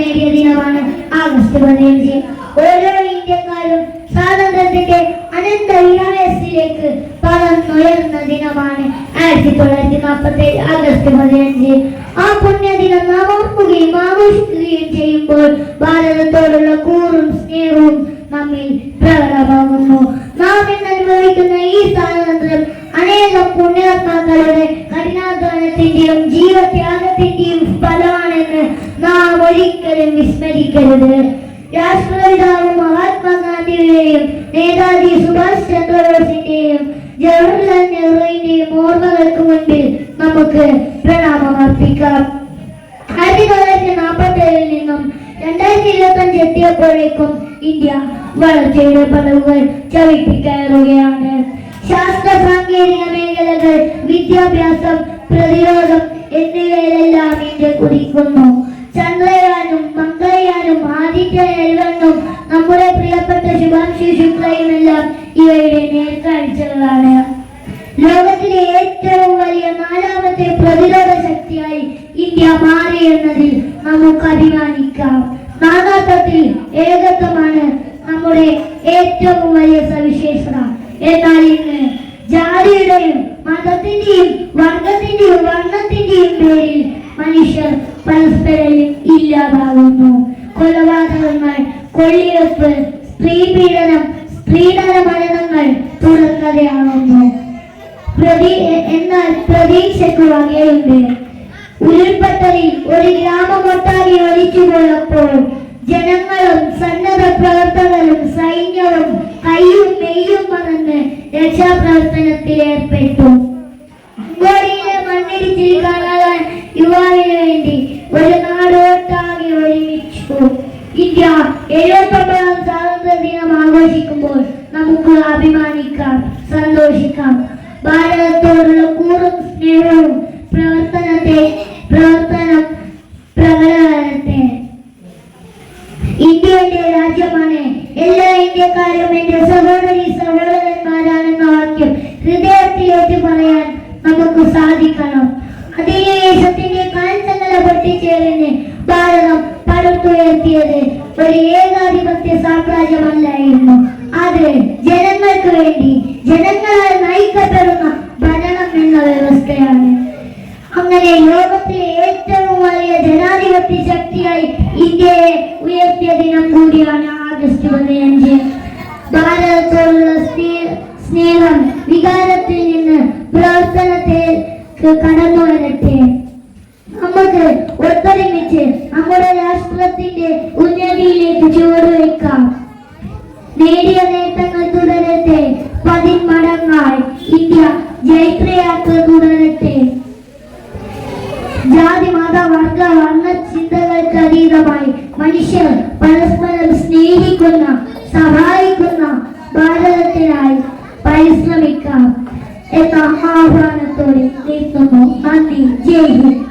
നേടിയ ദിനമാണ് ആഗസ്റ്റ് പതിനഞ്ച്. ഓരോ ഇന്ത്യക്കാരും സ്വാതന്ത്ര്യത്തിന്റെ അനന്ത വിരാമയത്തിലേക്ക് പറന്നുയർന്ന ദിനമാണ് ആയിരത്തി തൊള്ളായിരത്തി നാൽപ്പത്തി ഏഴ് ആഗസ്റ്റ് പതിനഞ്ച്. ആ പുണ്യദിനം നാം ഓർക്കുകയും ആഘോഷിക്കുകയും ചെയ്യുമ്പോൾ ഭാരതത്തോടുള്ള കൂറും സ്നേഹവും നമ്മിൽ പ്രകടമാകുന്നു. നാം ഇന്ന് അനുഭവിക്കുന്ന ഈ സ്വാതന്ത്ര്യം അനേകം പുണ്യാത്മാക്കളുടെ കഠിനാധ്വാനത്തിന്റെയും ജീവത്യാഗത്തിന്റെയും നാം ഒരിക്കലും വിസ്മരിക്കരുത്. രാഷ്ട്രപിതാവ് മഹാത്മാഗാന്ധിയുടെയും നേതാജി സുഭാഷ് ചന്ദ്രബോസിന്റെയും ജവഹർലാൽ നെഹ്റുവിന്റെയും ഓർമ്മകൾക്ക് മുൻപിൽ നമുക്ക് പ്രണാമം അർപ്പിക്കാം ആയിരത്തി തൊള്ളായിരത്തി നാൽപ്പത്തി ഏഴിൽ നിന്നും രണ്ടായിരത്തി ഇരുപത്തി അഞ്ച് എത്തിയപ്പോഴേക്കും ഇന്ത്യ വളർച്ചയുടെ പടവുകൾ ചവിട്ടിക്കയറുകയാണ്. ശാസ്ത്ര സാങ്കേതിക മേഖലകൾ വിദ്യാഭ്യാസം പ്രതിരോധം എന്നിവയിലെല്ലാം ഇന്ത്യ കുതിക്കുന്നു. ശുക്ലയും എല്ലാം ഇവയുടെ നേർക്കാഴ്ചകളാണ് ലോകത്തിലെ ഏറ്റവും വലിയ നാലാമത്തെ പ്രതിരോധ ശക്തിയായി ഇന്ത്യ മാറി എന്നതിൽ നമുക്ക് അഭിമാനിക്കാം. നാനാത്വത്തിൽ ഏകത്വമാണ് നമ്മുടെ ഏറ്റവും വലിയ സവിശേഷത. എന്നാൽ ഇന്ന് ജാതിയുടെയും മതത്തിന്റെയും വർഗത്തിന്റെയും വർണത്തിന്റെയും പേരിൽ മനുഷ്യർ പരസ്പരം ഇല്ലാതാകുന്നു. കൊലപാതകങ്ങൾ കൊള്ളിവെപ്പ് സ്ത്രീപീഡനം സ്ത്രീധന മരണങ്ങൾ തുടങ്ങുകയാണോ പ്രതി എന്നാൽ പ്രതീക്ഷയ്ക്ക് ഉരുൾപൊട്ടലിൽ ഒരു ഗ്രാമമൊട്ടാകെ ഒലിച്ചു പോയപ്പോൾ ജനങ്ങളും സന്നദ്ധ പ്രവർത്തകരും സൈന്യവും കയ്യും മെയ്യും മറന്ന് രക്ഷാപ്രവർത്തനത്തിൽ ഏർപ്പെട്ടു. അങ്കോടിയിലെ മണ്ണിടിച്ചിൽ കാണാൻ യുവാവിന് വേണ്ടി ഒരു നാടോട്ടാകെ ഒരുമിച്ചു. ഇന്ത്യ എഴുപത്തൊമ്പതാം സ്വാതന്ത്ര്യ ദിനം ആഘോഷിക്കുമ്പോൾ നമുക്ക് അഭിമാനിക്കാം സന്തോഷിക്കാം. ഭാരതത്തോടുള്ള കൂറും സ്നേഹവും പ്രവർത്തനത്തെ പ്രവർത്തനം പ്രകടനത്തെ ഇന്ത്യ എന്റെ രാജ്യമാണ്. എല്ലാ ഇന്ത്യക്കാരും എന്റെ സഹോദരി സഹോദരന്മാരാണെന്ന വാക്യം ഹൃദയത്തിലേറ്റ് പറയാൻ നമുക്ക് സാധിക്കണം. അതേ ദേശത്തിന്റെ കാൽ ചങ്ങല പൊട്ടിച്ചേരുന്ന ഭാരതം പടുത്തുയർത്തിയത് ഒരു ഏകാധിപത്യ സാമ്രാജ്യമല്ലായിരുന്നു അത് ജനങ്ങൾക്ക് വേണ്ടി ജനങ്ങളാൽ നയിക്കപ്പെടുന്ന ഭരണം എന്ന വ്യവസ്ഥയാണ്. അങ്ങനെ ലോകത്തിലെ ഏറ്റവും വലിയ ജനാധിപത്യ ശക്തിയായി ഇന്ത്യയെ ഉയർത്തിയ ദിനം കൂടിയാണ് ആഗസ്റ്റ് പതിനഞ്ച്. ഭാരതത്തോടുള്ള സ്നേ- സ്നേഹം വികാരത്തിൽ നിന്ന് പ്രവർത്തനത്തിലേക്ക് കടന്നു വരട്ടെ നമുക്ക് ഒത്തൊരുമിച്ച് നമ്മുടെ രാഷ്ട്രത്തിന്റെ ഉന്നതിയിലേക്ക് ചുവടുവെക്കാം നേടിയ നേട്ടങ്ങൾ തുടരട്ടെ. പതിന്മടങ്ങായി ഇന്ത്യ ജൈത്രയാത്ര തുടരട്ടെ. ജാതി മത വർഗ വർണ ചിന്തകൾക്ക് അതീതമായി മനുഷ്യർ പരസ്പരം സ്നേഹിക്കുന്ന സഹായിക്കുന്ന ഭാരതത്തിനായി പരിശ്രമിക്കാം. എന്ന ആഹ്വാനത്തോടെ നിർത്തുന്നു നന്ദി. ജയ് ഹിന്ദ്.